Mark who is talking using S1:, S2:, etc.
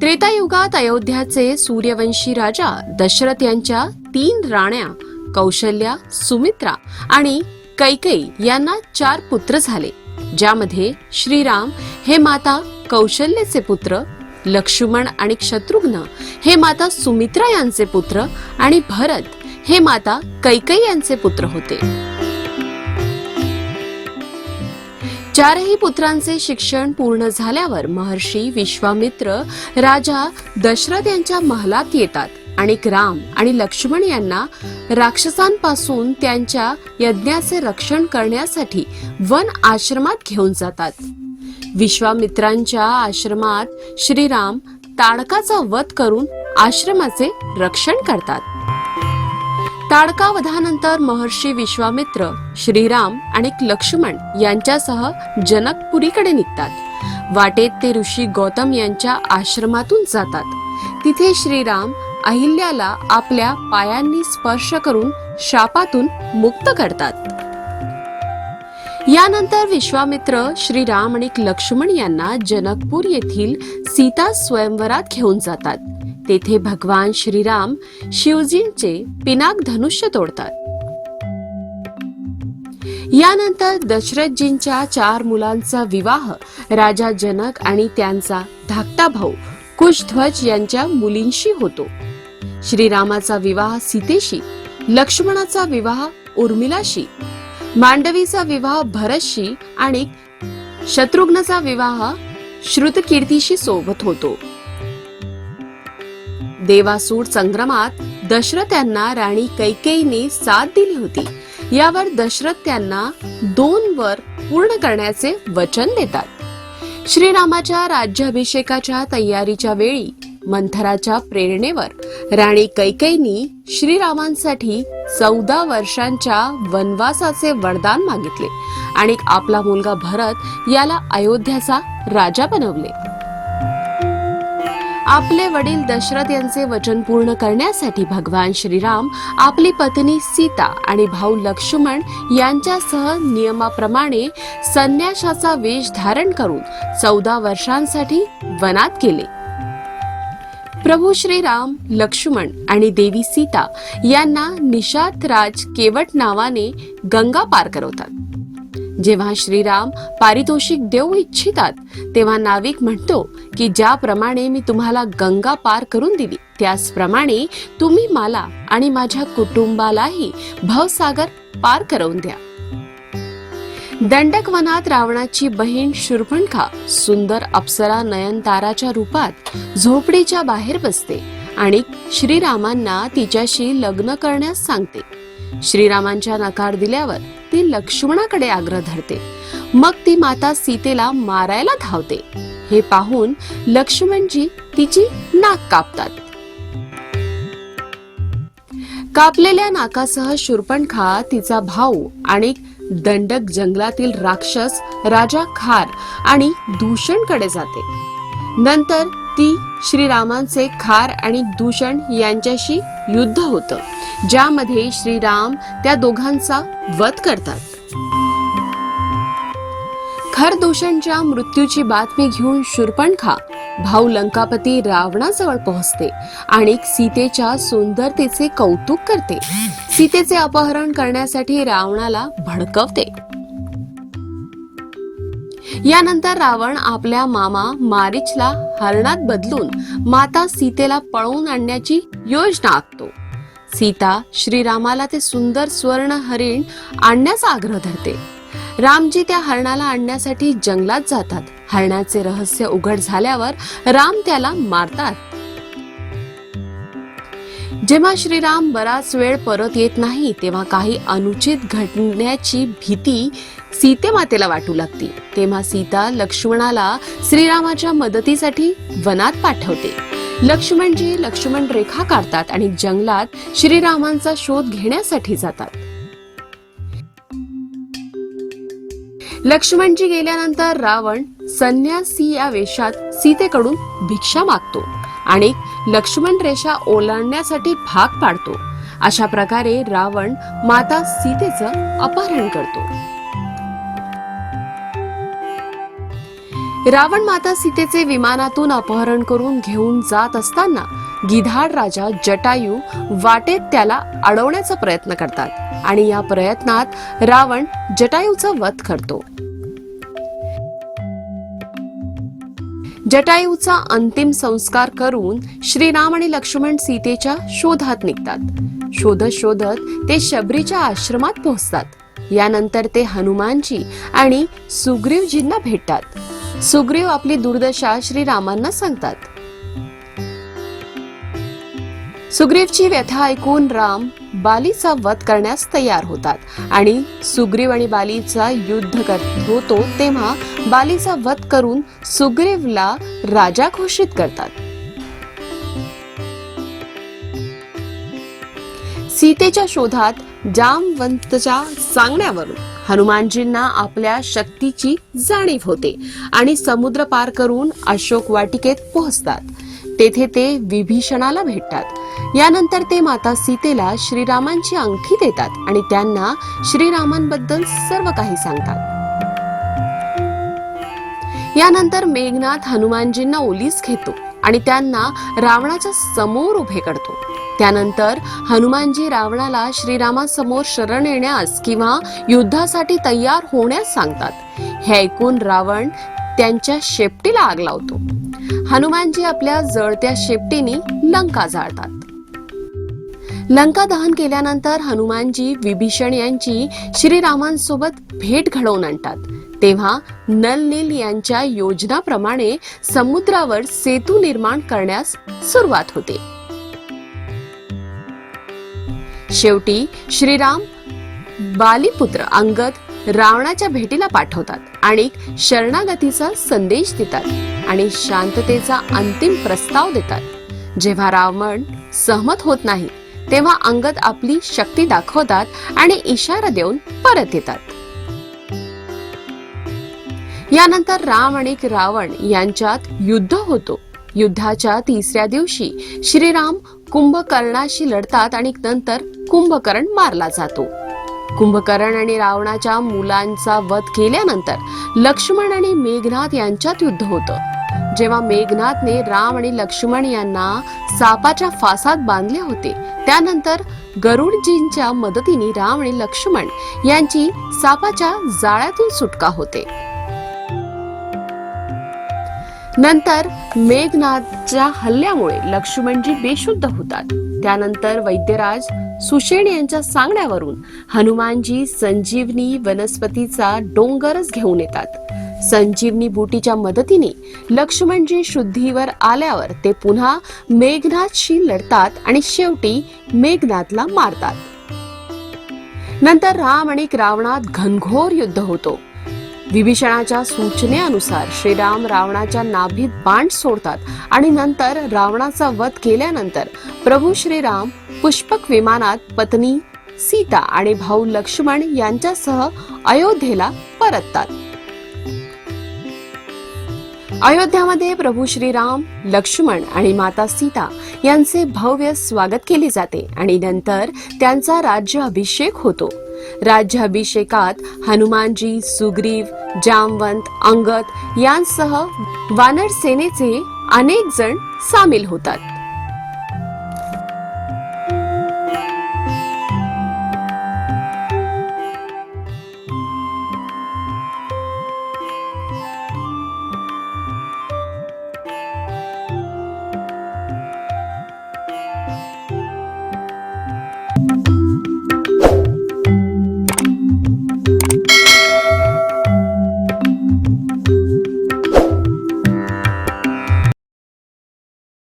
S1: त्रेतायुगात अयोध्याचे सूर्यवंशी राजा दशरथ यांच्या तीन राण्या कौशल्या सुमित्रा आणि कैकेयी यांना चार पुत्र झाले ज्यामध्ये श्रीराम हे माता कौशल्याचे पुत्र लक्ष्मण आणि शत्रुघ्न हे माता सुमित्रा यांचे पुत्र आणि भरत हे माता कैकेयी यांचे पुत्र होते. चारही पुत्रांचे शिक्षण पूर्ण झाल्यावर महर्षी विश्वामित्र राजा दशरथ यांच्या महालात येतात आणि राम आणि लक्ष्मण यांना राक्षसांपासून त्यांच्या यज्ञाचे रक्षण करण्यासाठी वन आश्रमात घेऊन जातात. विश्वामित्रांच्या आश्रमात श्रीराम ताडकाचा वध करून आश्रमाचे रक्षण करतात. ताडकावधानंतर महर्षी विश्वामित्र श्रीराम आणि लक्ष्मण यांच्यासह जनकपुरीकडे निघतात. वाटेत ते ऋषी गौतम यांच्या आश्रमातून जातात. तिथे श्रीराम अहिल्याला आपल्या पायांनी स्पर्श करून शापातून मुक्त करतात. यानंतर विश्वामित्र श्रीराम आणि लक्ष्मण यांना जनकपूर येथील सीता स्वयंवरात घेऊन जातात. तेथे भगवान श्रीराम शिवजींचे पिनाक धनुष्य तोडतात. यानंतर दशरथजींच्या चार मुलांचा विवाह राजा जनक आणि त्यांचा धाकटा भाऊ कुशध्वज यांच्या मुलींशी होतो. श्रीरामाचा विवाह सीतेशी लक्ष्मणाचा विवाह उर्मिलाशी मांडवीचा विवाह भरतशी आणि शत्रुघ्नचा विवाह श्रुतकीर्तीशी सोबत होतो. देवासूर संग्रामात दशरथ यांना राणी कैकेयीने साथ दिली होती. यावर दशरथ त्यांना दोन वर पूर्ण करण्याचे वचन देतात. श्रीरामाच्या राज्याभिषेकाच्या तयारीच्या वेळी मंथराच्या प्रेरणेवर राणी कैकेयीनी श्रीरामांसाठी चौदा वर्षांच्या वनवासाचे वरदान मागितले आणि आपला मुलगा भरत याला अयोध्याचा राजा बनवले. आपले वडील दशरथ यांचे वचन पूर्ण करण्यासाठी भगवान श्रीराम आपली पत्नी सीता आणि भाऊ लक्ष्मण यांच्यासह नियमाप्रमाणे संन्याशाचा वेश धारण करून चौदा वर्षांसाठी वनात गेले. प्रभू श्रीराम लक्ष्मण आणि देवी सीता यांना निषाद राज केवट नावाने गंगा पार करवतात. जेव्हा श्रीराम पारितोषिक देऊ इच्छितात तेव्हा नाविक म्हणतो की ज्याप्रमाणे मी तुम्हाला गंगा पार करून दिली त्याचप्रमाणे तुम्ही मला आणि माझ्या कुटुंबालाही भवसागर पार करवून द्या. दंडक वनात रावणाची बहीण शूर्पणखा सुंदर अप्सरा नयनताराच्या रूपात झोपडीच्या बाहेर बसते आणि श्रीरामांना तिच्याशी लग्न करण्यास सांगते. श्रीरामांच्या नकार दिल्यावर ती लक्ष्मणाकडे आग्रह धरते. मग ती माता सीतेला मारायला धावते. हे पाहून लक्ष्मणजी तिची नाक कापतात. कापलेल्या नाकासह शूर्पणखा तिचा भाऊ आणि दंडक जंगलातील राक्षस राजा खार आणि दूषणकडे जाते. नंतर ती श्रीरामांचे खार आणि दूषण यांच्याशी युद्ध होतं ज्यामध्ये श्रीराम त्या दोघांचा वध करतात. खरदूषणच्या मृत्यूची बातमी घेऊन शूर्पणखा भाऊ लंकापती रावणाजवळ पोहोचते आणि सीतेच्या सुंदरतेचे कौतुक करते. सीतेचे अपहरण करण्यासाठी रावणाला भडकवते. यानंतर रावण आपल्या मामा मारिचला हरणात बदलून माता सीतेला पळवून आणण्याची योजना आखतो. सीता श्रीरामाला ते सुंदर स्वर्ण हरिण आणण्याचा आग्रह धरते. रामजी त्या हरणाला आणण्यासाठी जंगलात जातात. हरणाचे रहस्य उघड झाल्यावर राम त्याला मारतात. जेव्हा श्रीराम बराच वेळ परत येत नाही तेव्हा काही अनुचित घडण्याची भीती सीतेमातेला वाटू लागते तेव्हा सीता लक्ष्मणाला श्रीरामाच्या मदतीसाठी वनात पाठवते. लक्ष्मणजी लक्ष्मण रेखा काढतात आणि जंगलात श्रीरामांचा शोध घेण्यासाठी जातात. लक्ष्मणजी गेल्यानंतर रावण संन्यासी या वेशात सीतेकडून भिक्षा मागतो आणि लक्ष्मण रेषा ओलांडण्यासाठी भाग पाडतो. अशा प्रकारे रावण माता सीतेचं अपहरण करतो. रावण माता सीतेचे विमानातून अपहरण करून घेऊन जात असताना गिधाड राजा जटायू वाटेत त्याला अडवण्याचा प्रयत्न करतात आणि या प्रयत्नात रावण जटायूचा वध करतो. जटायूचा अंतिम संस्कार करून श्रीराम आणि लक्ष्मण सीतेच्या शोधात निघतात. शोधत शोधत ते शबरीच्या आश्रमात पोहोचतात. यानंतर ते हनुमानजी आणि सुग्रीवजींना भेटतात. सुग्रीव आपली दुर्दशा श्रीरामांना सांगतात. सुग्रीवची व्यथा ऐकून राम बालीचा वध करण्यास तयार होतात आणि सुग्रीव आणि बालीचा युद्ध करत होतो तेव्हा बालीचा वध करून सुग्रीवला राजा घोषित करतात. सीतेच्या शोधात जामवंतच्या सांगण्यावरून हनुमानजींना आपल्या शक्तीची जाणीव होते आणि समुद्र पार करून अशोक वाटिकेत पोहोचतात. तेथे ते विभीषणाला भेटतात. यानंतर ते माता सीतेला श्रीरामांची अंगठी देतात आणि त्यांना श्रीरामांबद्दल सर्व काही सांगतात. यानंतर मेघनाथ हनुमानजींना ओलीस घेतो आणि त्यांना रावणाच्या समोर उभे करतो. त्यानंतर हनुमानजी रावणाला श्रीरामासमोर शरण येण्यास किंवा युद्धासाठी तयार होण्यास सांगतात. हे ऐकून रावण त्यांच्या शेपटीला आग लावतो. हनुमानजी आपल्या जळत्या शेपटीने लंका जाळतात. लंका दहन केल्यानंतर हनुमानजी विभीषण यांची श्रीरामांसोबत भेट घडवून आणतात. तेव्हा नल नील यांच्या योजनाप्रमाणे समुद्रावर सेतू निर्माण करण्यास सुरुवात होते. शेवटी श्रीराम बालीपुत्र अंगद रावणाच्या भेटीला पाठवतात आणि शरणागतीचा संदेश देतात आणि शांततेचा अंतिम प्रस्ताव देतात. जेव्हा रावण सहमत होत नाही तेव्हा अंगद आपली शक्ती दाखवतात आणि इशारा देऊन परत येतात. यानंतर राम आणि रावण यांच्यात युद्ध होतो. युद्धाच्या तिसऱ्या दिवशी श्रीराम कुंभकर्णाशी लढतात आणि नंतर कुंभकर्ण मारला जातो. कुंभकर्ण आणि रावणाच्या मुलांचा वध केल्यानंतर लक्ष्मण आणि मेघनाथ यांच्यात युद्ध होतं. जेव्हा मेघनाथने राम आणि लक्ष्मण यांना सापाच्या फासात बांधले होते त्यानंतर गरुडजींच्या मदतीने राम आणि लक्ष्मण यांची सापाच्या जाळ्यातून सुटका होते. नंतर मेघनाथच्या हल्ल्यामुळे लक्ष्मणजी बेशुद्ध होतात. त्यानंतर वैद्यराज सुषेण यांच्या सांगण्यावरून हनुमानजी संजीवनी वनस्पतीचा डोंगरच घेऊन येतात. संजीवनी बुटीच्या मदतीने लक्ष्मणजी शुद्धीवर आल्यावर ते पुन्हा मेघनाथशी लढतात आणि शेवटी मेघनाथला मारतात. नंतर राम आणि रावणात घनघोर युद्ध होतो. विभीषणाच्या सूचनेनुसार श्रीराम रावणाच्या नाभीत बाण सोडतात आणि नंतर रावणाचा वध केल्यानंतर प्रभू श्रीराम पुष्पक विमानात पत्नी सीता आणि भाऊ लक्ष्मण यांच्यासह अयोध्येला परततात. अयोध्यामध्ये प्रभू श्रीराम लक्ष्मण आणि माता सीता यांचे भव्य स्वागत केले जाते आणि नंतर त्यांचा राज्य अभिषेक होतो. राज्याभिषेकात हनुमानजी सुग्रीव जामवंत अंगद यांसह वानर सेनेचे अनेक जण सामील होतात.